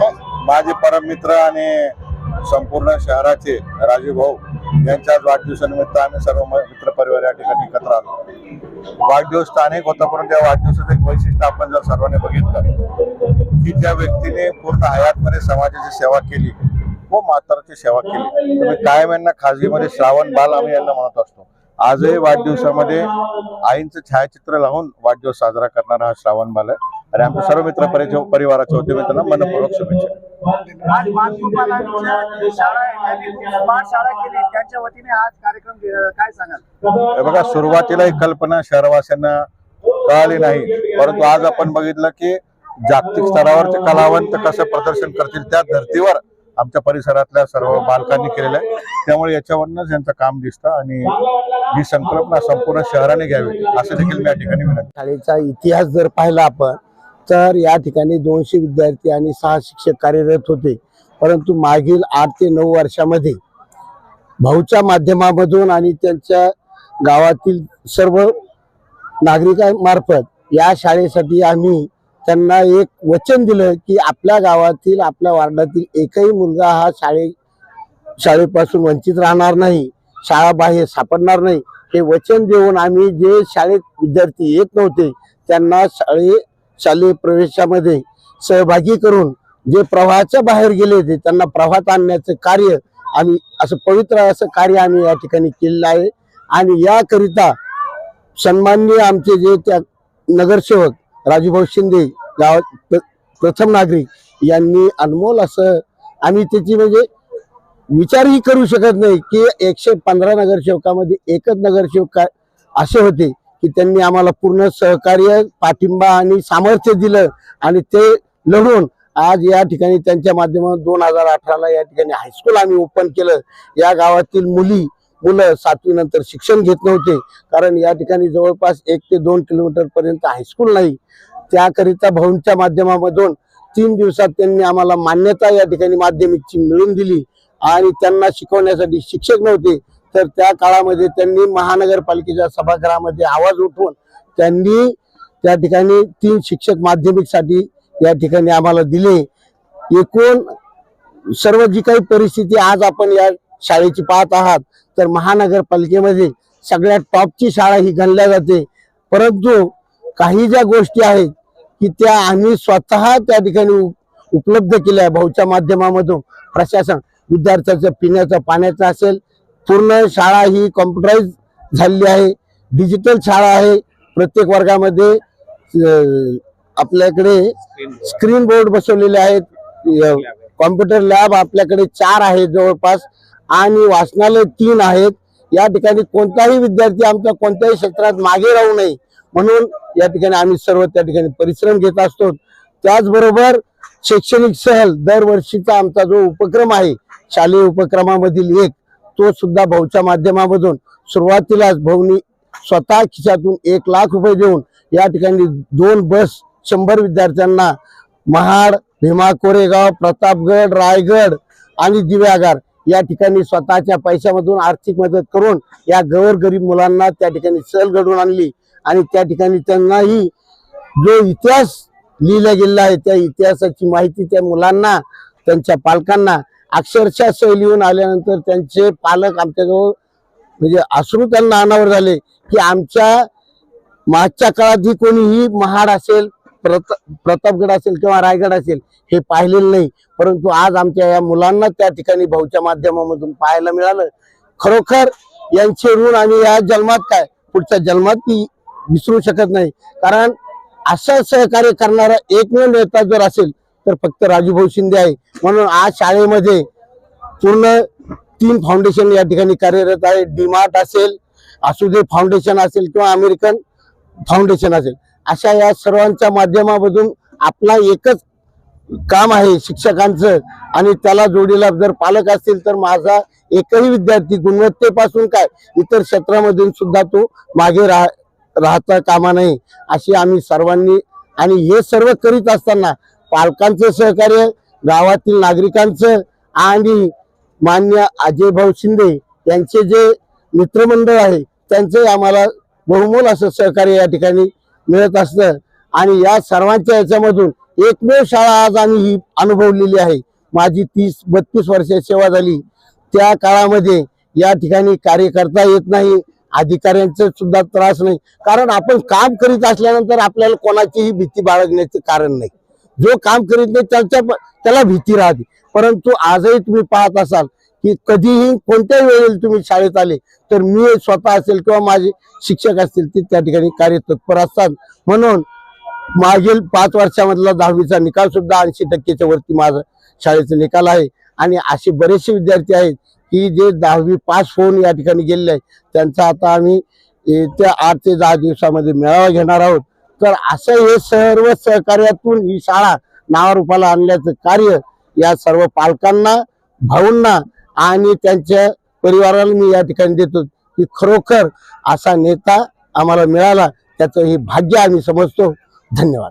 हो, माझे परम मित्र आणि संपूर्ण शहराचे राजू भाऊ यांच्या वाढदिवसानिमित्त आम्ही सर्व मित्र परिवार या ठिकाणी एकत्र आलो. वाढदिवस स्थानिक होता परंतु या वाढदिवसाचं एक वैशिष्ट्य आपण जर सर्वांनी बघितलं की ज्या व्यक्तीने पूर्ण हयातमध्ये समाजाची सेवा केली व म्हाताराची सेवा केली तुम्ही कायम यांना खाजगीमध्ये श्रावण बाल आम्ही यांना म्हणत असतो. आजही वाढदिवसामध्ये आईंचं छायाचित्र लावून वाढदिवस साजरा करणारा हा श्रावण बाल आहे. आणि आमच्या सर्व मित्र परि- परिवाराच्या वतीने त्यांना मनपूर्वक शुभेच्छा. आज त्यांच्या वतीने कार्यक्रम काय सांगाल? बघा सुरुवातीला ही कल्पना शहरवासियांना कळाली नाही. परंतु आज आपण बघितलं की जागतिक स्तरावरचे कलावंत कसं प्रदर्शन करतील त्या धर्तीवर आमच्या परिसरातल्या सर्व बालकांनी केलेलं आहे. त्यामुळे याच्यावरूनच यांचं काम दिसतं आणि ही संकल्पना संपूर्ण शहराने घ्यावी असं देखील मी या ठिकाणी विनंती शाळेचा इतिहास जर पाहिला आपण तर या ठिकाणी दोनशे विद्यार्थी आणि सहा शिक्षक कार्यरत होते. परंतु मागील आठ ते नऊ वर्षामध्ये भाऊच्या माध्यमामधून आणि त्यांच्या गावातील सर्व नागरिकांमार्फत या शाळेसाठी आम्ही त्यांना एक वचन दिलं की आपल्या गावातील आपल्या वार्डातील एकही मुलगा हा शाळे शाळेपासून वंचित राहणार नाही शाळा बाहेर सापडणार नाही. हे वचन देऊन आम्ही जे शाळेत विद्यार्थी येत नव्हते त्यांना शाळे शालेय प्रवेशामध्ये सहभागी करून जे प्रवाहाच्या बाहेर गेले होते त्यांना प्रवाहात आणण्याचं कार्य आम्ही असं पवित्र असं कार्य आम्ही या ठिकाणी केलेलं आहे. आणि याकरिता सन्माननीय आमचे जे त्या नगरसेवक राजूभाऊ शिंदे गाव प्र- प्रथम नागरिक यांनी अनमोल असं आम्ही त्याची म्हणजे विचारही करू शकत नाही की एकशे पंधरा नगरसेवकामध्ये एकच नगरसेवक असे होते. की त्यांनी आम्हाला पूर्ण सहकार्य पाठिंबा आणि सामर्थ्य दिलं आणि ते लढून आज या ठिकाणी त्यांच्या माध्यमातून दोन हजार अठराला या ठिकाणी हायस्कूल आम्ही ओपन केलं. या गावातील मुली मुलं सातवीनंतर शिक्षण घेत नव्हते. कारण या ठिकाणी जवळपास एक ते दोन किलोमीटरपर्यंत हायस्कूल नाही. त्याकरिता भाऊंच्या माध्यमामधून तीन दिवसात त्यांनी आम्हाला मान्यता या ठिकाणी माध्यमिकची मिळवून दिली. आणि त्यांना शिकवण्यासाठी शिक्षक नव्हते. तर त्या काळामध्ये त्यांनी महानगरपालिकेच्या सभागृहामध्ये आवाज उठवून त्यांनी त्या ठिकाणी तीन शिक्षक माध्यमिकसाठी या ठिकाणी आम्हाला दिले. एकूण सर्व जी काही परिस्थिती आज आपण या शाळेची पाहत आहात तर महानगरपालिकेमध्ये सगळ्यात टॉपची शाळा ही गणल्या जाते. परंतु काही ज्या गोष्टी आहेत की त्या आम्ही स्वतः त्या ठिकाणी उपलब्ध केल्या भाऊच्या माध्यमामधून प्रशासन विद्यार्थ्याचं पिण्याचं पाण्याचं असेल पूर्ण शाळा ही कॉम्प्युटराईज झालेली आहे. डिजिटल शाळा आहे. प्रत्येक वर्गामध्ये आपल्याकडे स्क्रीन बोर्ड बसवलेले आहेत. कॉम्प्युटर लॅब आपल्याकडे चार आहेत जवळपास आणि वाचनालय तीन आहेत. या ठिकाणी कोणताही विद्यार्थी आमचा कोणत्याही क्षेत्रात मागे राहू नये म्हणून या ठिकाणी आम्ही सर्व त्या ठिकाणी परिश्रम घेत असतो. त्याचबरोबर शैक्षणिक सहल दरवर्षीचा आमचा जो उपक्रम आहे शालेय उपक्रमामधील एक तो सुद्धा भाऊच्या माध्यमामधून सुरुवातीलाच भाऊनी स्वतः खिशातून एक लाख रुपये देऊन या ठिकाणी दोन बस शंभर विद्यार्थ्यांना महाड भीमा कोरेगाव प्रतापगड रायगड आणि दिव्यागार या ठिकाणी स्वतःच्या पैशामधून आर्थिक मदत करून या गरीब मुलांना त्या ठिकाणी सहल घडवून आणली आणि त्या ठिकाणी त्यांनाही जो इतिहास लिहिला गेलेला आहे त्या इतिहासाची माहिती त्या मुलांना त्यांच्या पालकांना अक्षरशः सहल येऊन आल्यानंतर त्यांचे पालक आमच्याजवळ म्हणजे अश्रू त्यांना अनावर झाले की आमच्या मागच्या काळात ही कोणीही महाड असेल प्रत प्रतापगड असेल किंवा रायगड असेल हे पाहिलेलं नाही. परंतु आज आमच्या या मुलांना त्या ठिकाणी भाऊच्या माध्यमामधून पाहायला मिळालं. खरोखर यांचे ऋण आम्ही या जन्मात काय पुढच्या जन्मात ती विसरू शकत नाही. कारण असं सहकार्य करणारा एकमेव नेता जर असेल तर फक्त राजूभाऊ शिंदे आहे. म्हणून आज शाळेमध्ये पूर्ण तीन फाउंडेशन या ठिकाणी कार्यरत आहे. डीमार्ट असेल असुदे फाउंडेशन असेल किंवा अमेरिकन फाउंडेशन असेल. अशा या सर्वांच्या माध्यमामधून आपला एकच काम आहे शिक्षकांचं आणि त्याला जोडीला जर पालक असतील तर माझा एकही विद्यार्थी गुणवत्तेपासून काय इतर क्षेत्रामधून सुद्धा तो मागे राह राहता कामा नये अशी आम्ही सर्वांनी आणि हे सर्व करीत असताना पालकांचं सहकार्य गावातील नागरिकांचं आणि मान्य अजय भाऊ शिंदे यांचे जे मित्रमंडळ आहे त्यांचे आम्हाला बहुमोल असं सहकार्य या ठिकाणी मिळत असतं. आणि या सर्वांच्या याच्यामधून एकमेव शाळा आज आम्ही ही अनुभवलेली आहे. माझी तीस बत्तीस वर्ष सेवा झाली. त्या काळामध्ये या ठिकाणी कार्य करता येत नाही अधिकाऱ्यांचा सुद्धा त्रास नाही. कारण आपण काम करीत असल्यानंतर आपल्याला कोणाचीही भीती बाळगण्याचे कारण नाही. जो काम करीत नाही त्यांच्या त्याला भीती राहते. परंतु आजही तुम्ही पाहत असाल की कधीही कोणत्याही वेळेला तुम्ही शाळेत आले तर मी स्वतः असेल किंवा माझे शिक्षक असतील ते त्या ठिकाणी कार्यतत्पर असतात. म्हणून मागील पाच वर्षामधला दहावीचा निकाल सुद्धा ऐंशी टक्केच्या वरती माझा शाळेचा निकाल आहे. आणि असे बरेचसे विद्यार्थी आहेत की जे दहावी पास होऊन या ठिकाणी गेलेले आहेत. त्यांचा आता आम्ही येत्या आठ ते दहा दिवसामध्ये मेळावा घेणार आहोत. तर असं हे सर्व सहकार्यातून ही शाळा नावारूपाला आणल्याचं कार्य या सर्व पालकांना भाऊंना आणि त्यांच्या परिवाराला मी या ठिकाणी देतो. की खरोखर असा नेता आम्हाला मिळाला त्याचं हे भाग्य आम्ही समजतो. धन्यवाद.